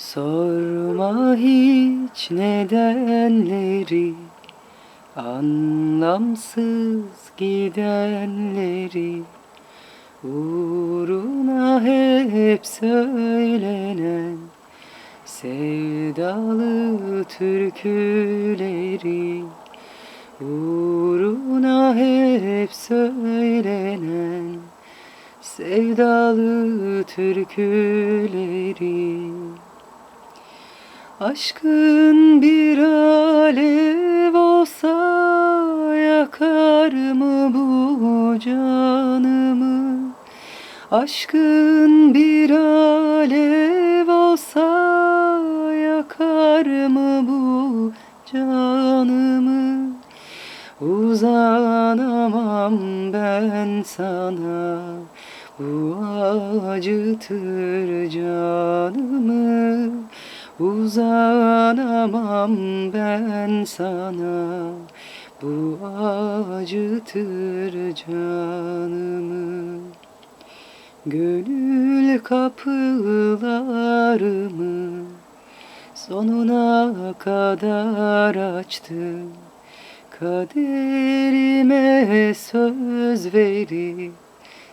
Sorma hiç nedenleri Anlamsız gidenleri. Uğruna hep söylenen Sevdalı türküleri. Uğruna hep söylenen Sevdalı türküleri Aşkın bir alev olsa yakar mı bu canımı? Aşkın bir alev olsa yakar mı bu canımı? Uzanamam ben sana bu acıtır canımı Uzanamam ben sana. Bu acıtır canımı. Gönül kapılarımı sonuna kadar açtım Kaderime söz verip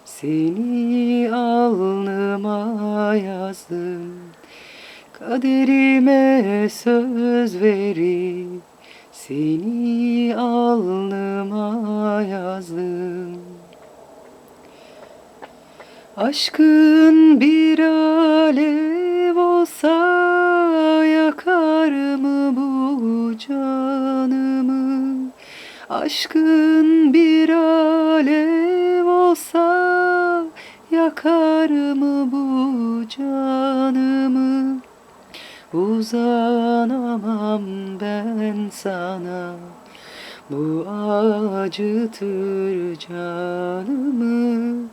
seni alnıma yazdım Kaderime söz verip seni alnıma yazdım Aşkın bir alev olsa yakar mı bu canımı? Aşkın bir alev olsa yakar mı bu Uzanamam ben sana. Bu acıtır canımı.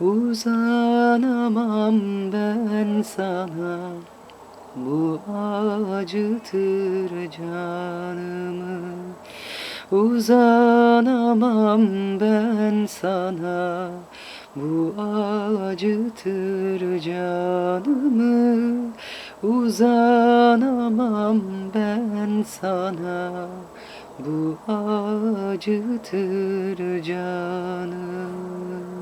Uzanamam ben sana. Bu acıtır canımı. Uzanamam ben sana. Bu acıtır canımı Uzanamam ben sana bu acıtır canım